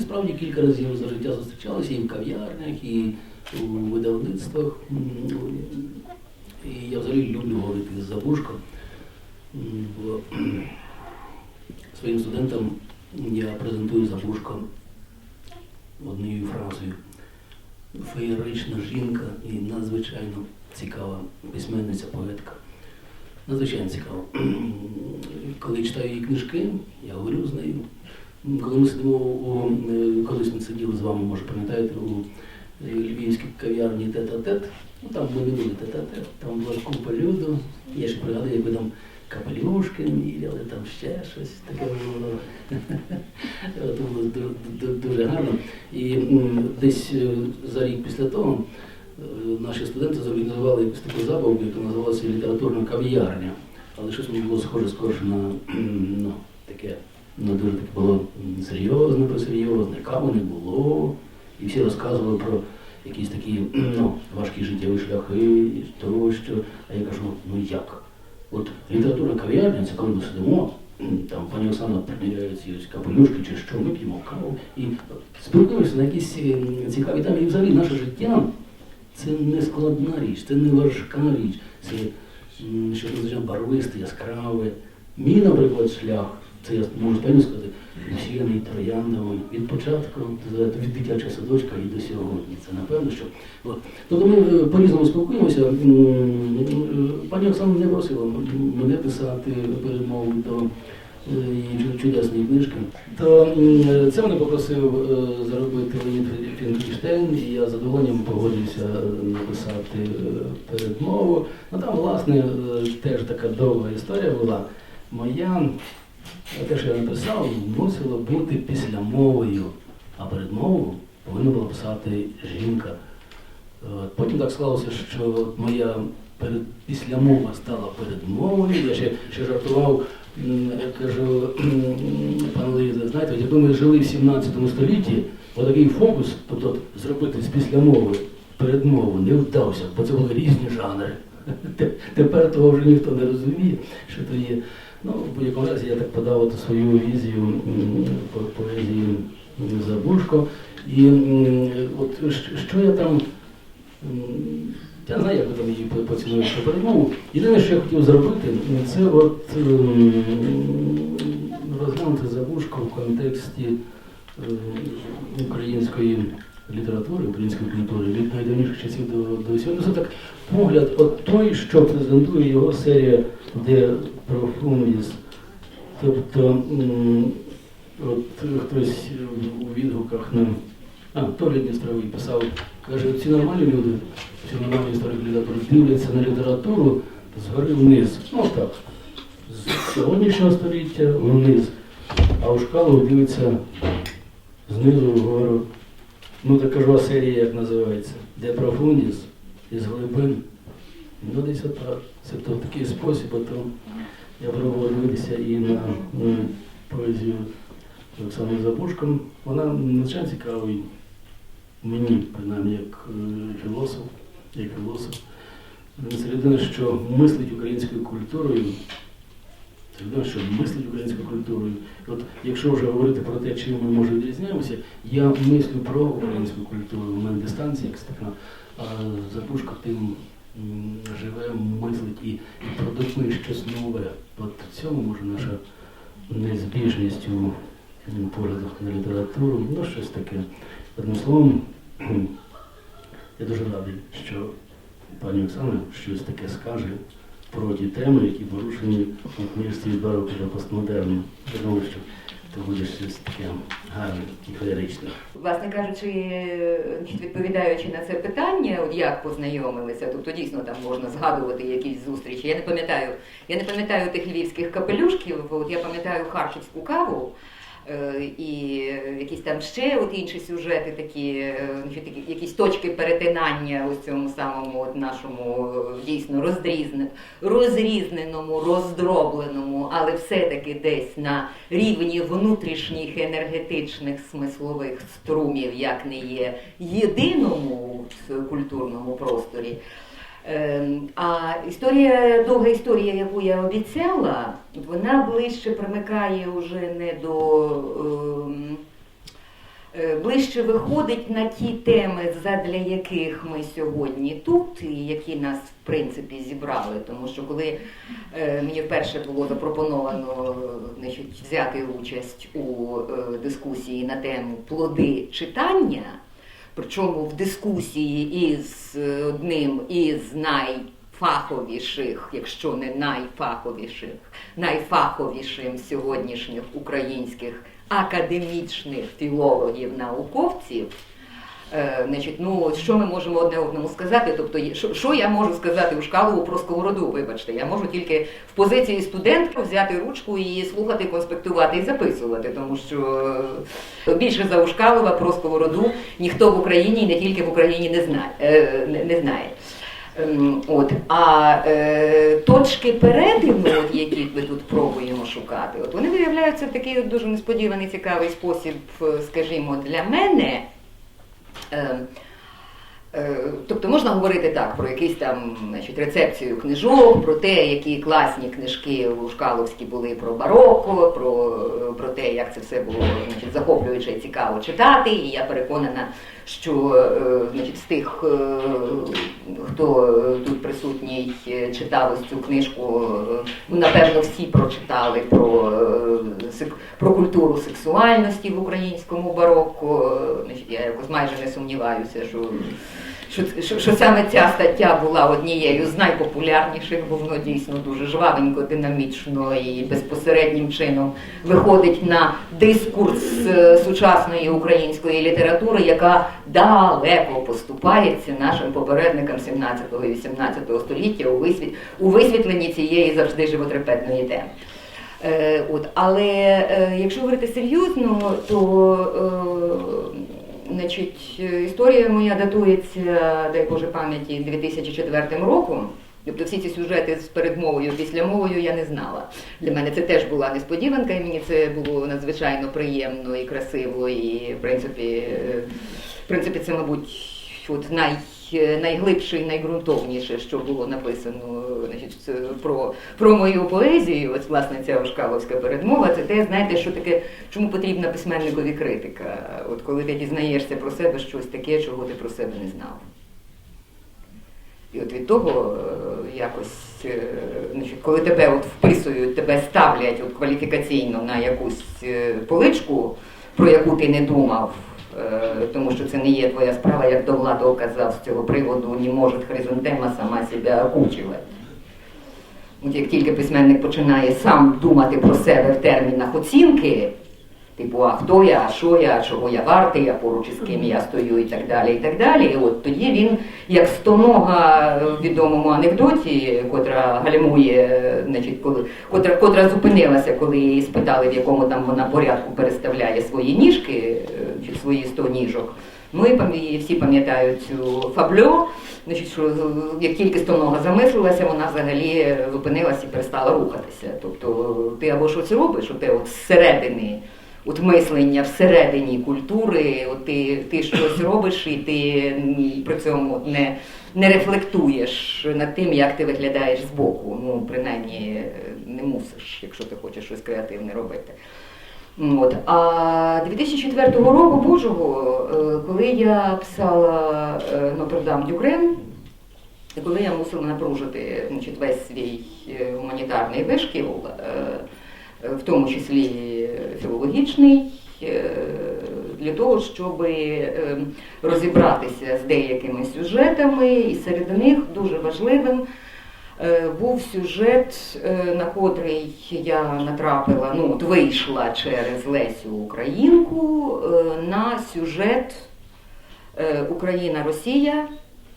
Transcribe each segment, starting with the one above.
Справді кілька разів за життя зустрічалися і в кав'ярнях, і у видавництвах. І я взагалі люблю говорити з Забушко. Бо своїм студентам я презентую Забушко однією фразою. Феєрична жінка і надзвичайно цікава письменниця, поетка. Надзвичайно цікаво. Коли читаю її книжки, я говорю з нею. Коли ми сидимо у колись ми сиділи з вами, може пам'ятаєте, у е, львівській кав'ярні тет-а-тет, ну там ми не були тет-а-тет, там була купа люду. Я ще пригадую, як ви там капелюшки міряли, там ще щось таке було. Дуже гарно. І десь е, за рік після того е, наші студенти зорганізували якусь таку забавку, яка називалася літературна кав'ярня. Але щось мені було схоже скорше на ну, таке, ну дуже таке було серйозне, пресерйозне, каву не було. І всі розказували про якісь такі ну, важкі життєві шляхи тощо. А я кажу, ну як? От література кав'ярня, це коли ми сидимо, там пані Оксана приміряє ці капелюшки чи що, ми п'ємо каву і спілкуємося на якісь цікаві теми. І взагалі наше життя це не складна річ, це не важка річ. Це щось барвисте, яскраве. Мій, наприклад, шлях, це я можу певно сказати, усіяний трояндами від початку, від дитячого садочка і до сьогодні. Це напевно, що. Тобто ми е, по-різному спілкуємося. Е, Пані Оксана не просила мене писати передмову до е, її чудесної книжки. То це мене попросив е, зробити Леонід Фінкельштейн, і я з задоволенням погодився е, написати е, передмову. Ну там, власне, е, теж така довга історія була. Моя е, те, що я написав, мусило бути післямовою, а передмову повинна була писати жінка. Е, Потім так склалося, що моя перед, післямова стала передмовою. Я ще, ще жартував, я кажу, пане Леїде, знаєте, якби ми жили в 17 столітті, отакий фокус, тобто зробити з післямови передмову не вдався, бо це були різні жанри. Тепер того вже ніхто не розуміє, що то є. Ну, в будь-якому разі я так подав от свою візію по поезії Забушко. І от що я там. Я знаю, як ви там її по- поцінуєте перемогу. Єдине, що я хотів зробити, це от розглянути забушку в контексті української літератури, української культури від найдавніших часів до, до сьогодні. Це так погляд, от той, що презентує його серія де Profundis. Тобто от хтось у відгуках на а, Толя Дністровий писав, каже, ці нормальні люди, ці нормальні історики літератури дивляться на літературу згори вниз. Ну так, з сьогоднішнього століття вниз. А у шкалу дивиться знизу вгору. Ну так кажу, а серія як називається? Де профундіс із глибин. Ну десь отак. Це то такий спосіб, а то я пробував дивитися і на м, поезію Олександра Забушко. Вона надзвичайно цікавий мені, принаймні, як е, філософ, як філософ. Це людина, що мислить українською культурою. Це людина, що мислить українською культурою. От якщо вже говорити про те, чим ми може відрізняємося, я мислю про українську культуру. У мене дистанція якась така, а Запушко тим живе, мислить і, і продукує щось нове. От в цьому може наша незбіжність у поглядах на літературу, ну щось таке. Одним словом, я дуже радий, що пані Оксана щось таке скаже про ті теми, які порушені у книжці бароку до постмодерну. Я думаю, що це буде щось таке гарне і феєричне. Власне кажучи, відповідаючи на це питання, як познайомилися, тобто дійсно там можна згадувати якісь зустрічі. Я не пам'ятаю, я не пам'ятаю тих львівських капелюшків, от я пам'ятаю харківську каву. Е, І якісь там ще от інші сюжети, такі, е, такі якісь точки перетинання у цьому самому от нашому е, дійсно розрізне, розрізненому, роздробленому, але все-таки десь на рівні внутрішніх енергетичних смислових струмів, як не є єдиному культурному просторі. Ем, А історія, довга історія, яку я обіцяла, вона ближче примикає вже не до ем, е, ближче виходить на ті теми, задля яких ми сьогодні тут, і які нас в принципі зібрали. Тому що коли е, мені вперше було запропоновано значить, взяти участь у е, дискусії на тему плоди читання. Причому в дискусії із е, одним із найфаховіших, якщо не найфаховіших, найфаховішим сьогоднішніх українських академічних філологів, науковців. Е, значить, ну що ми можемо одне одному сказати? Тобто, що, я можу сказати у Шкалову про сковороду? Вибачте, я можу тільки в позиції студентка взяти ручку і слухати, конспектувати і записувати, тому що е, більше за Ушкалова про сковороду ніхто в Україні і не тільки в Україні не знає. Е, не, знає. Ем, От, а е, точки перетину, які ми тут пробуємо шукати, от вони виявляються в такий дуже несподіваний цікавий спосіб, е, скажімо, для мене. Е, е, Тобто можна говорити так про якусь там значить, рецепцію книжок, про те, які класні книжки у Шкаловські були про бароко, про, про те, як це все було значить, захоплююче і цікаво читати. І я переконана, що е, значить, з тих, е, хто тут присутній, е, читав ось цю книжку, ну, напевно, всі прочитали про, про культуру сексуальності в українському бароко. Е, я якось майже не сумніваюся, що що, що, що саме ця стаття була однією з найпопулярніших, бо воно дійсно дуже жвавенько, динамічно і безпосереднім чином виходить на дискурс сучасної української літератури, яка далеко поступається нашим попередникам 17 і 18 століття у, висвіт, у висвітленні цієї завжди животрепетної теми. Е, от, але е, якщо говорити серйозно, то е, значить, історія моя датується, дай Боже пам'яті, 2004 роком. Тобто всі ці сюжети з передмовою, післямовою я не знала. Для мене це теж була несподіванка, і мені це було надзвичайно приємно і красиво, і в принципі, е, в принципі це, мабуть, от най, найглибше і найґрунтовніше, що було написано значить, про, про мою поезію. Ось власне ця Ошкаловська передмова. Це те, знаєте, що таке, чому потрібна письменникові критика. От коли ти дізнаєшся про себе щось таке, чого ти про себе не знав. І от від того е, якось, е, значить, коли тебе от вписують, тебе ставлять от кваліфікаційно на якусь е, поличку, про яку ти не думав, е, тому що це не є твоя справа, як до влади казав з цього приводу, не може хризантема сама себе окучувати. От як тільки письменник починає сам думати про себе в термінах оцінки, типу, а хто я, а що я, а чого я вартий, а поруч із ким я стою і так далі, і так далі. І от тоді він, як стомога в відомому анекдоті, котра гальмує, значить, коли, котра, котра зупинилася, коли її спитали, в якому там вона порядку переставляє свої ніжки, е, чи свої сто ніжок. Ми пам'я- всі пам'ятають цю фабльо, значить, що як тільки стонога замислилася, вона взагалі зупинилася і перестала рухатися. Тобто ти або щось робиш, от зсередини, от мислення всередині культури, от ти, ти щось робиш і ти при цьому не, не рефлектуєш над тим, як ти виглядаєш збоку. Ну, принаймні, не мусиш, якщо ти хочеш щось креативне робити. От. А 2004 року Божого, е, коли я писала е, Нотр-Дам Дюкрем, коли я мусила напружити значить, весь свій е, гуманітарний вишкіл, в тому числі філологічний, е, для того, щоб е, розібратися з деякими сюжетами, і серед них дуже важливим е, був сюжет, на котрий я натрапила, ну от вийшла через Лесю Українку на сюжет Україна-Росія,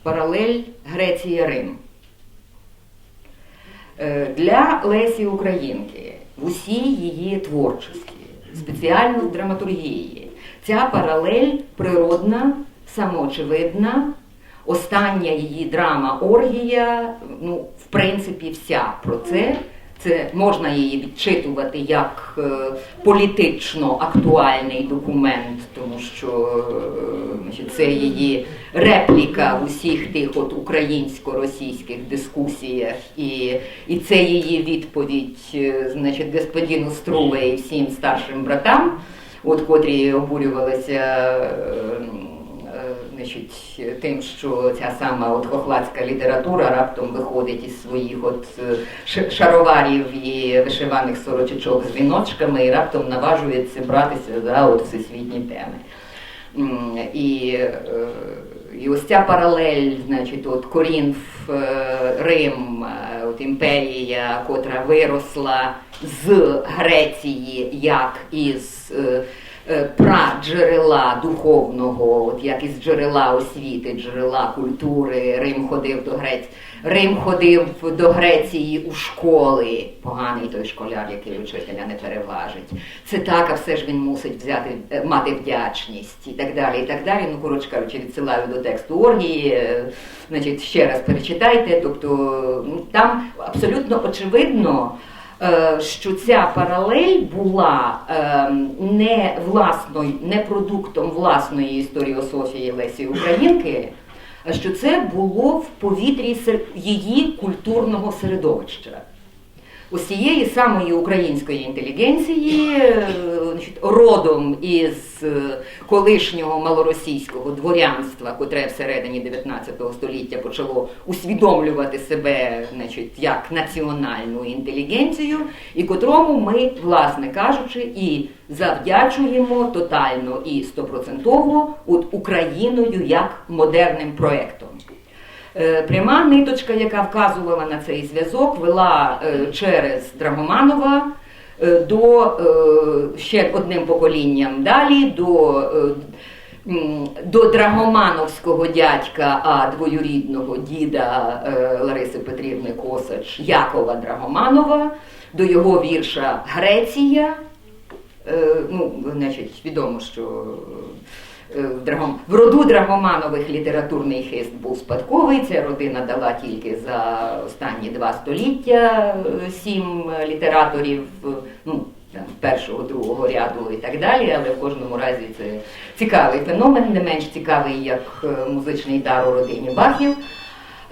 паралель Греція-Рим. Е, Для Лесі Українки в усій її творчості, спеціально з драматургії. Ця паралель природна, самоочевидна. Остання її драма Оргія, ну, в принципі, вся про це. Це можна її відчитувати як е, політично актуальний документ, тому що е, це її репліка в усіх тих от українсько-російських дискусіях, і, і це її відповідь, е, значить, господину Струве і всім старшим братам, от котрі обурювалися. Е, Е, значить, тим, що ця сама от хохладська література раптом виходить із своїх от е, шароварів і вишиваних сорочечок з віночками і раптом наважується братися за от всесвітні теми. І, е, і ось ця паралель, значить, от Корінф, Рим, от імперія, котра виросла з Греції, як із праджерела духовного, от як із джерела освіти, джерела культури. Рим ходив до Греції. Рим ходив до Греції у школи. Поганий той школяр, який учителя не переважить. Це так, а все ж він мусить взяти, е, мати вдячність і так далі. І так далі. Ну, коротше кажучи, відсилаю до тексту Оргії. е, Значить, ще раз перечитайте. Тобто ну, там абсолютно очевидно. Е, Що ця паралель була ем, не власною, не продуктом власної історіософії Лесі Українки, а що це було в повітрі її культурного середовища. Усієї самої української інтелігенції, е, родом із е, колишнього малоросійського дворянства, котре всередині 19 століття почало усвідомлювати себе значить, як національну інтелігенцію, і котрому ми, власне кажучи, і завдячуємо тотально і стопроцентово Україною як модерним проектом. Е, Пряма ниточка, яка вказувала на цей зв'язок, вела е, через Драгоманова е, до ще одним поколінням далі, до, до Драгомановського дядька, а двоюрідного діда Лариси Петрівни Косач Якова Драгоманова, до його вірша Греція. Ну, значить, відомо, що Драгом... в роду Драгоманових літературний хист був спадковий. Ця родина дала тільки за останні два століття е, сім літераторів. е, Ну, там, першого, другого ряду і так далі, але в кожному разі це цікавий феномен, не менш цікавий, як е, музичний дар у родині Бахів.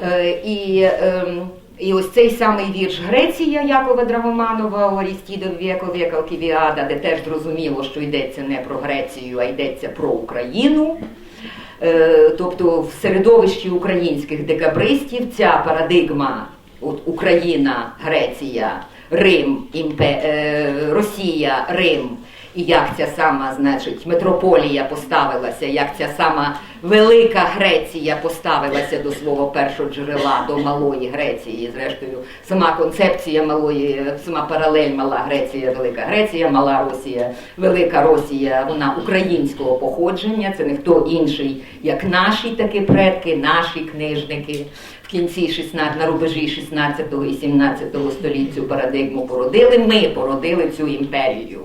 Е, І, ем, і ось цей самий вірш Греція Якова Драгоманова Орістідов віко віка Ківіада, де теж зрозуміло, що йдеться не про Грецію, а йдеться про Україну. Е, Тобто в середовищі українських декабристів ця парадигма от Україна, Греція, Рим, імпе, е, Росія, Рим, і як ця сама, значить, метрополія поставилася, як ця сама велика Греція поставилася до свого першого джерела, до малої Греції. Зрештою, сама концепція малої, сама паралель мала Греція, Велика Греція, Мала Росія, Велика Росія, вона українського походження. Це не хто інший, як наші такі предки, наші книжники. В кінці 16, на рубежі 16 і 17 століття парадигму породили. Ми породили цю імперію.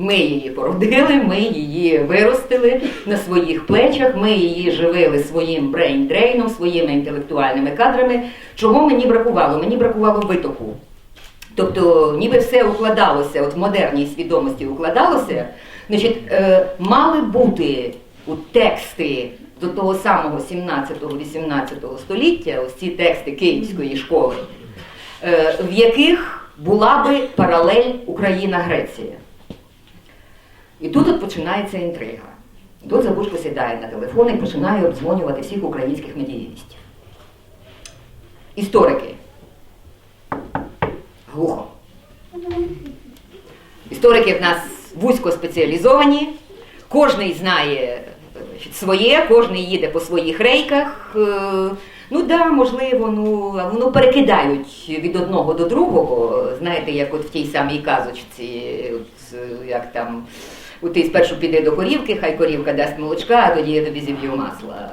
Ми її породили, ми її виростили на своїх плечах, ми її живили своїм брейн-дрейном, своїми інтелектуальними кадрами. Чого мені бракувало? Мені бракувало витоку. Тобто, ніби все укладалося, от в модерній свідомості укладалося, значить, е, мали бути от тексти до того самого 17-18 століття, ось ці тексти Київської школи, е, в яких була би паралель Україна-Греція. І тут от починається інтрига. Тут Забушко сідає на телефон і починає обдзвонювати всіх українських медіївістів. Історики. Глухо. Історики в нас вузько спеціалізовані, кожний знає своє, кожний їде по своїх рейках. Е, Ну да, можливо, ну, воно перекидають від одного до другого. Знаєте, як от в тій самій казочці, от, е, як там, от ти спершу піди до корівки, хай корівка дасть молочка, а тоді я тобі зіб'ю масла.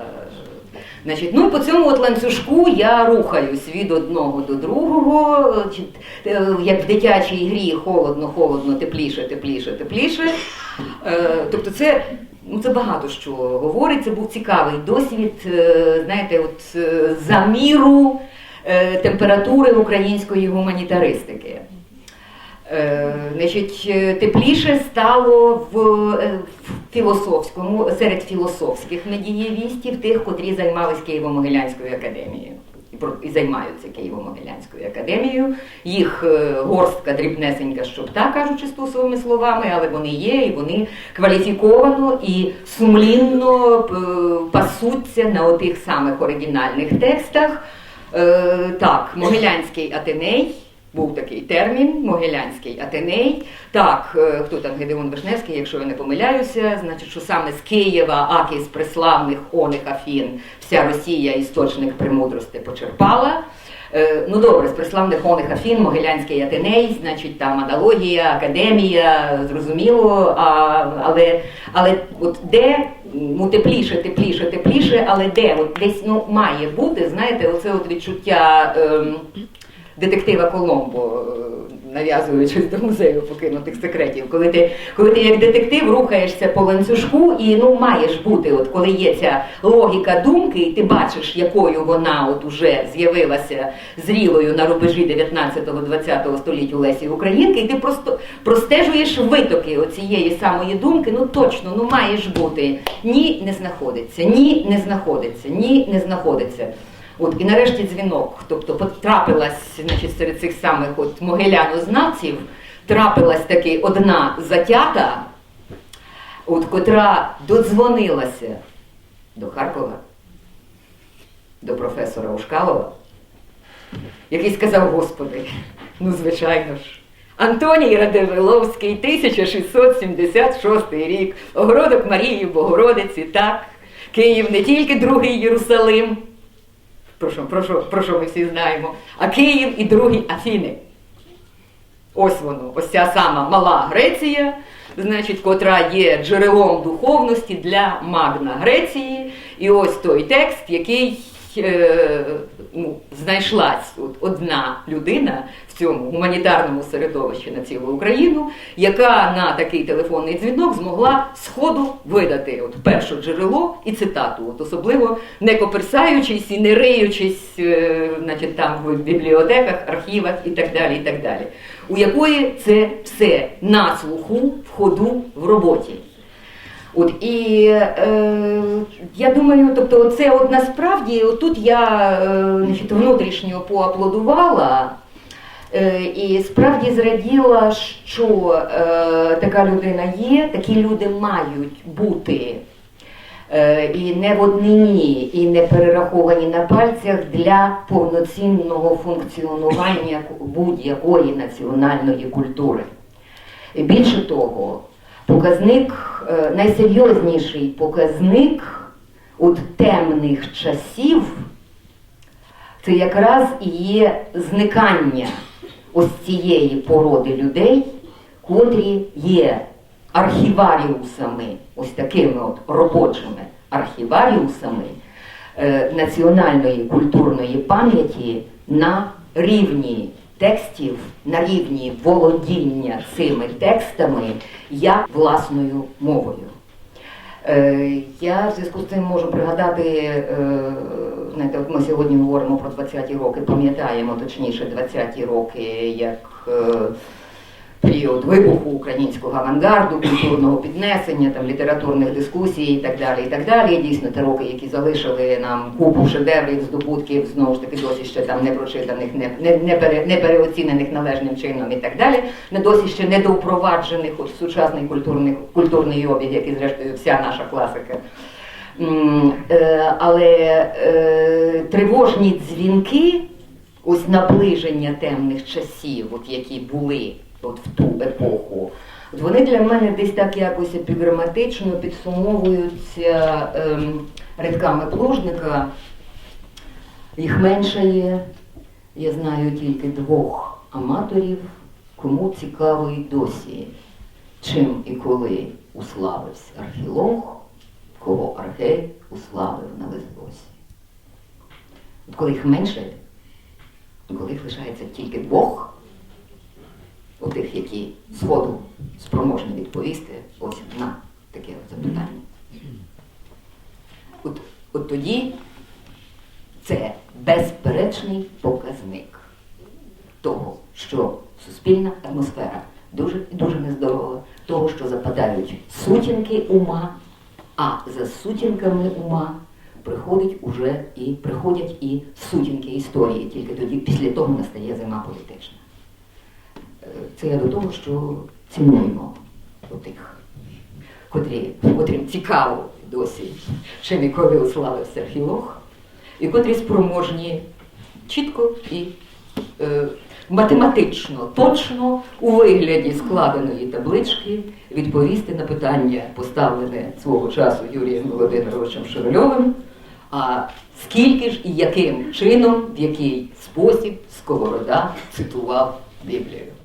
Значить, ну по цьому от ланцюжку я рухаюсь від одного до другого, е, як в дитячій грі холодно, холодно, тепліше, тепліше, тепліше. Е, Тобто це, ну, це багато що говорить. Це був цікавий досвід, е, знаєте, от заміру температури української гуманітаристики. Е, Значить, е, тепліше стало в, е, в філософському, серед філософських медієвістів, тих, котрі займались Києво-Могилянською академією. І займаються Києво-Могилянською академією. Їх горстка дрібнесенька, щоб так кажучи стосовими словами, але вони є, і вони кваліфіковано і сумлінно пасуться на отих самих оригінальних текстах. Так, Могилянський Атеней. Був такий термін, Могилянський Атеней. Так, е, хто там Гедеон Вишневський, якщо я не помиляюся, значить, що саме з Києва, аки з преславних оних Афін, вся Росія істочник премудрости почерпала. Е, Ну добре, з преславних оних Афін, Могилянський Атеней, значить там аналогія, академія, зрозуміло, а, але, але от де ну, тепліше, тепліше, тепліше, але де? От десь ну, має бути, знаєте, оце от відчуття. Ем, детектива Коломбо, е, нав'язуючись до музею покинутих секретів. Коли ти, коли ти як детектив рухаєшся по ланцюжку, і ну маєш бути, от коли є ця логіка думки, і ти бачиш, якою вона от уже з'явилася зрілою на рубежі 19-20 століття Лесі Українки, і ти просто простежуєш витоки оцієї самої думки. Ну точно, ну маєш бути. Ні, не знаходиться, ні, не знаходиться, ні, не знаходиться. От і нарешті дзвінок. Тобто потрапилась, значить, серед цих самих от могилянознавців, трапилась таки одна затята, от котра додзвонилася до Харкова, до професора Ушкалова, який сказав, Господи, ну звичайно ж. Антоній Радивиловський, 1676 рік, огородок Марії Богородиці, так, Київ не тільки другий Єрусалим, про що, про, що, про що ми всі знаємо, а Київ і другі Афіни. Ось воно, ось ця сама мала Греція, значить, котра є джерелом духовності для Магна Греції. І ось той текст, який ну, знайшлась от одна людина в цьому гуманітарному середовищі на цілу Україну, яка на такий телефонний дзвінок змогла сходу видати от перше джерело і цитату, от особливо не коперсаючись і не риючись, е, значить, там в бібліотеках, архівах і так далі. і так далі. У якої це все на слуху, в ходу, в роботі. От і е, я думаю, тобто, це от насправді тут я е, внутрішньо поаплодувала. Е, І справді зраділа, що е, така людина є, такі люди мають бути е, і не в однині, і не перераховані на пальцях для повноцінного функціонування будь-якої національної культури. Більше того, показник, е, найсерйозніший показник от темних часів це якраз і є зникання ось цієї породи людей, котрі є архіваріусами, ось такими от робочими архіваріусами е, національної культурної пам'яті на рівні текстів, на рівні володіння цими текстами як власною мовою. Е, Я в зв'язку з цим можу пригадати, е, знаєте, от ми сьогодні говоримо про 20-ті роки, пам'ятаємо точніше 20-ті роки як е, період вибуху українського авангарду, культурного піднесення, там, літературних дискусій і так далі. і так далі. Дійсно, ті роки, які залишили нам купу шедеврів, здобутків, знову ж таки, досі ще там не прочитаних, не, не, не, пере, не переоцінених належним чином і так далі, не досі ще не довпроваджених от, сучасний культурний, культурний обіг, як і зрештою вся наша класика. Е, Але е, тривожні дзвінки, ось наближення темних часів, от які були от в ту епоху, от вони для мене десь так якось епіграматично підсумовуються ем, рядками плужника. Їх менше є. Я знаю тільки двох аматорів, кому цікаво й досі, чим і коли уславився археолог, кого архей уславив на Лесбосі. коли їх менше, коли їх лишається тільки двох, у тих, які згоду спроможні відповісти ось на таке запитання. От, от тоді це безперечний показник того, що суспільна атмосфера дуже і дуже нездорова, того, що западають сутінки ума, а за сутінками ума приходить уже і приходять і сутінки історії, тільки тоді після того настає зима політична. Це я до того, що цінуємо отих, котрі, котрим цікаво досі, чим і коли уславився археолог, і котрі спроможні чітко і е, математично, точно у вигляді складеної таблички відповісти на питання, поставлене свого часу Юрієм Володимировичем Шевельовим, а скільки ж і яким чином, в який спосіб Сковорода цитував Біблію.